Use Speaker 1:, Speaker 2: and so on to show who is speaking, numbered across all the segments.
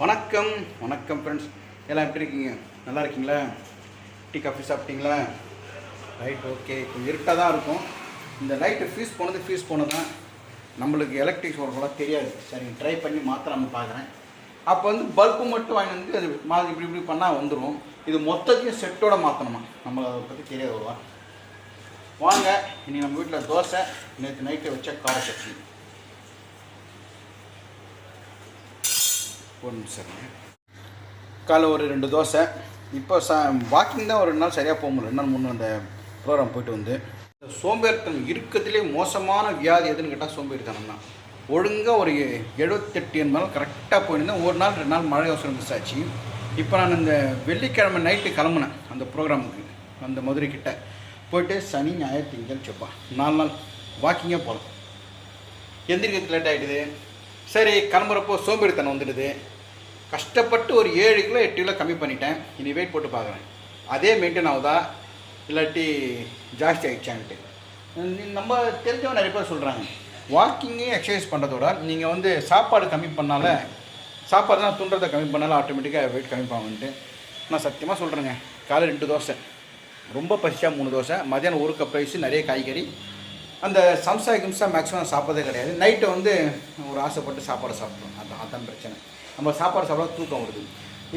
Speaker 1: வணக்கம் வணக்கம் ஃப்ரெண்ட்ஸ் எல்லாம் எப்படி இருக்கீங்க நல்லா இருக்கீங்களா டீ காஃபி சாப்பிட்டீங்களா ரைட் ஓகே கொஞ்சம் இருட்டாக தான் இருக்கும் இந்த லைட்டு ஃபியூஸ் போனது ஃபியூஸ் போனது தான் நம்மளுக்கு எலக்ட்ரிக் ஒர்க்கெல்லாம் தெரியாது சரி ட்ரை பண்ணி மாத்திராமல் பார்க்குறேன் அப்போ வந்து பல்பு மட்டும் வாங்கி வந்து அது மாதிரி இப்படி இப்படி பண்ணால் வந்துடும் இது மொத்தத்தையும் செட்டோட மாற்றணுமா நம்மளை அதை பற்றி தெரியாது வருவா வாங்க இன்னைக்கு நம்ம வீட்டில் தோசை நேற்று நைட்டை வச்ச காரை சட்னி ஒரு காலை ஒரு ரெண்டு தோசை இப்போ ச வாக்கிங் தான் ஒரு ரெண்டு நாள் சரியாக போக ரெண்டு நாள் மூணு அந்த ப்ரோக்ராம் போயிட்டு வந்து சோம்பேறித்தனம் இருக்கிறதுலே மோசமான வியாதி எதுன்னு கேட்டால் சோம்பேறித்தனம் தான் ஒழுங்காக ஒரு எழுபத்தெட்டு எண்பது நாள் கரெக்டாக போயிருந்தேன் ஒரு நாள் ரெண்டு நாள் மழை அவசரம் மிஸ் ஆச்சு இப்போ நான் இந்த வெள்ளிக்கிழமை நைட்டு கிளம்புனேன் அந்த ப்ரோக்ராமுக்கு அந்த மதுரை கிட்டே போயிட்டு சனி ஞாயிறு திங்கள் செவ்வாய் நாலு நாள் வாக்கிங்கே போகலாம் எந்திரிக்கிறது லேட் ஆகிடுது சரி கிளம்புறப்போ சோம்பேறித்தனம் வந்துடுது கஷ்டப்பட்டு ஒரு ஏழு கிலோ எட்டு கிலோ கம்மி பண்ணிட்டேன் இனி வெயிட் போட்டு பார்க்குறேன் அதே மெயின்டைன் ஆகுதா இல்லாட்டி ஜாஸ்தி ஆகிடுச்சான்ட்டு நம்ம தெரிஞ்சவங்க நிறைய பேர் சொல்கிறாங்க வாக்கிங்கே எக்ஸசைஸ் பண்ணுறதோட நீங்கள் வந்து சாப்பாடு கம்மி பண்ணால சாப்பாடு தான் துண்டுறதை கம்மி பண்ணாலும் ஆட்டோமேட்டிக்காக வெயிட் கம்மி பண்ணுன்ட்டு நான் சத்தியமாக சொல்கிறேங்க காலை ரெண்டு தோசை ரொம்ப பசிச்சா மூணு தோசை மதியானம் ஒரு கப் ரைஸ் நிறைய காய்கறி அந்த சம்சா கிம்சா மேக்ஸிமம் சாப்பிட்றதே கிடையாது நைட்டை வந்து ஒரு ஆசைப்பட்டு சாப்பாடு சாப்பிட்றோம் அது அதான் பிரச்சனை நம்ம சாப்பாடு சாப்பிட தூக்கம் வருது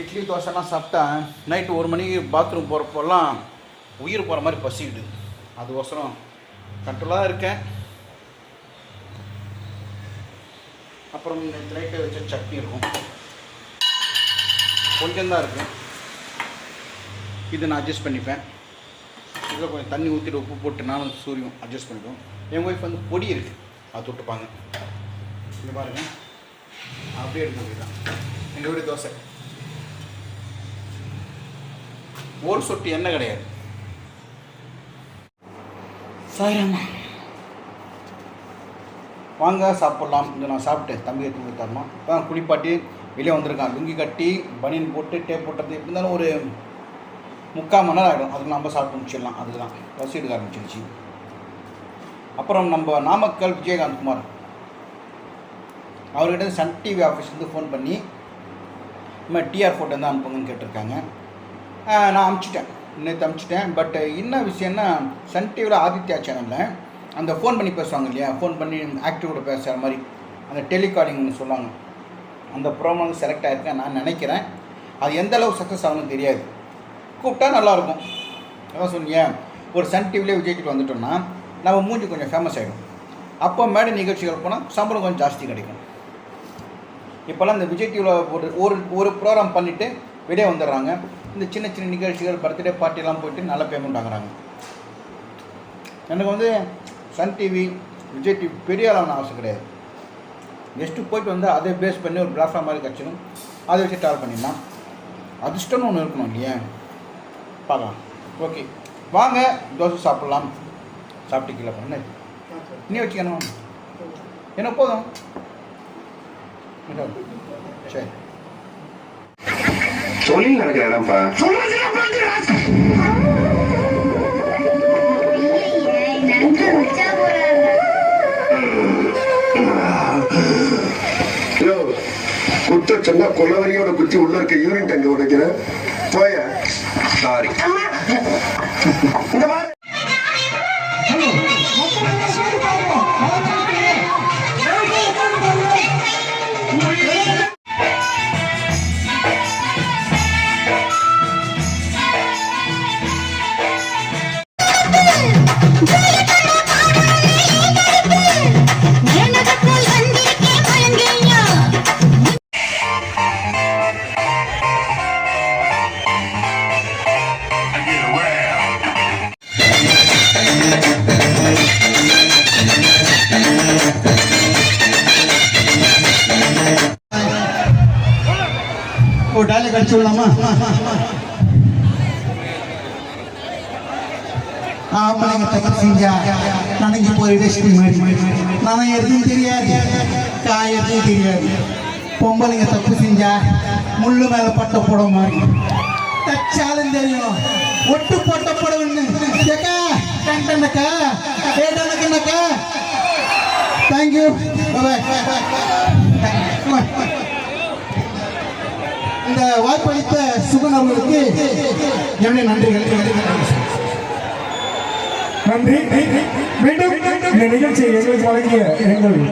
Speaker 1: இட்லி தோசைலாம் சாப்பிட்டா நைட்டு ஒரு மணிக்கு பாத்ரூம் போகிறப்போல்லாம் உயிர் போகிற மாதிரி அது ஒசரம் கண்ட்ரோலாக இருக்கேன் அப்புறம் நேற்று நைட்டு வச்ச சட்னி இருக்கும் கொஞ்சம்தான் இருக்கும் இதை நான் அட்ஜஸ்ட் பண்ணிப்பேன் இதில் கொஞ்சம் தண்ணி ஊற்றிட்டு உப்பு போட்டுனாலும் சூரியன் அட்ஜஸ்ட் பண்ணிடுவோம் என் ஒய்ஃப் வந்து பொடி இருக்குது அது தொட்டுப்பாங்க இங்கே பாருங்கள் அப்படியே எடுக்க முடியலாம் எங்கள் வீடு தோசை ஒரு சொட்டு எண்ணெய் கிடையாது சாயராமா வாங்க சாப்பிட்லாம் இங்கே நான் சாப்பிட்டேன் தம்பி எடுத்து கொடுத்தாருமா இப்போ குளிப்பாட்டி வெளியே வந்திருக்கான் லுங்கி கட்டி பனியன் போட்டு டேப் போட்டது இருந்தாலும் ஒரு முக்கால் மணி நேரம் ஆகிடும் அதுக்கு நம்ம சாப்பிட்டு முடிச்சிடலாம் அதுதான் பசி எடுக்க ஆரம்பிச்சிருச்சு அப்புறம் நம்ம நாமக்கல் விஜயகாந்த் குமார் அவர்கிட்ட சன் டிவி ஆஃபீஸ்லேருந்து ஃபோன் பண்ணி இந்த டிஆர் ஃபோட்டோ தான் அனுப்புங்கன்னு கேட்டிருக்காங்க நான் அமுச்சிட்டேன் நேற்று அமுச்சிட்டேன் பட் என்ன விஷயம்னா சன் டிவியில் ஆதித்யா சேனலில் அந்த ஃபோன் பண்ணி பேசுவாங்க இல்லையா ஃபோன் பண்ணி ஆக்டிவோட பேசுகிற மாதிரி அந்த டெலிகாலிங்னு சொல்லுவாங்க அந்த ப்ரோமோ செலக்ட் ஆகிருக்கேன் நான் நினைக்கிறேன் அது எந்த அளவு சக்ஸஸ் ஆகணும்னு தெரியாது கூப்பிட்டா நல்லாயிருக்கும் அதான் சொன்னீங்க ஒரு சன் டிவிலே விஜய்கிட்ட வந்துட்டோம்னா நம்ம மூஞ்சி கொஞ்சம் ஃபேமஸ் ஆகிடும் அப்போ மேடை நிகழ்ச்சிகள் போனால் சம்பளம் கொஞ்சம் ஜாஸ்தி கிடைக்கும் இப்போல்லாம் இந்த விஜய் டிவியில் ஒரு ஒரு ஒரு ப்ரோக்ராம் பண்ணிவிட்டு வெளியே வந்துடுறாங்க இந்த சின்ன சின்ன நிகழ்ச்சிகள் பர்த்டே பார்ட்டிலாம் போயிட்டு நல்ல பேமெண்ட் ஆகுறாங்க எனக்கு வந்து சன் டிவி விஜய் டிவி பெரிய அளவான ஆசை கிடையாது கெஸ்ட்டு போயிட்டு வந்து அதை பேஸ் பண்ணி ஒரு பிளாட்ஃபார்ம் மாதிரி கிடச்சிடும் அதை வச்சு ட்ராவல் பண்ணிடலாம் அதிர்ஷ்டம்னு ஒன்று இருக்கணும் இல்லையா பார்க்கலாம் ஓகே வாங்க தோசை சாப்பிட்லாம் சாப்பிட்டீங்களா பண்ண இன்னும் வச்சுக்கணும் என்ன போதும்
Speaker 2: சரி தொழில் நடக்கிற கொலவரியோட குத்தி உள்ள இருக்க யூரின் டங்க உடைக்கிற போய சாரி இந்த மாதிரி
Speaker 3: 瞬間も
Speaker 4: கழிச்சு விடலாமா ஆம்பளைங்க செஞ்சா நனைஞ்சு போய் வேஸ்ட் மாதிரி நனையறதும் தெரியாது காயறதும் தெரியாது பொம்பளைங்க தப்பு செஞ்சா முள்ளு மேல பட்ட புடவை மாதிரி தச்சாலும் தெரியும் ஒட்டு போட்ட புடவைன்னு ஏக்கா கண்டனக்கா ஏடனக்கா தேங்க்யூ பாய் இந்த வாய்ப்பளித்த சுகன் அவர்களுக்கு என்னுடைய நன்றிகள் நன்றி மீண்டும் இந்த நிகழ்ச்சியை எங்களுக்கு வழங்கிய எங்கள்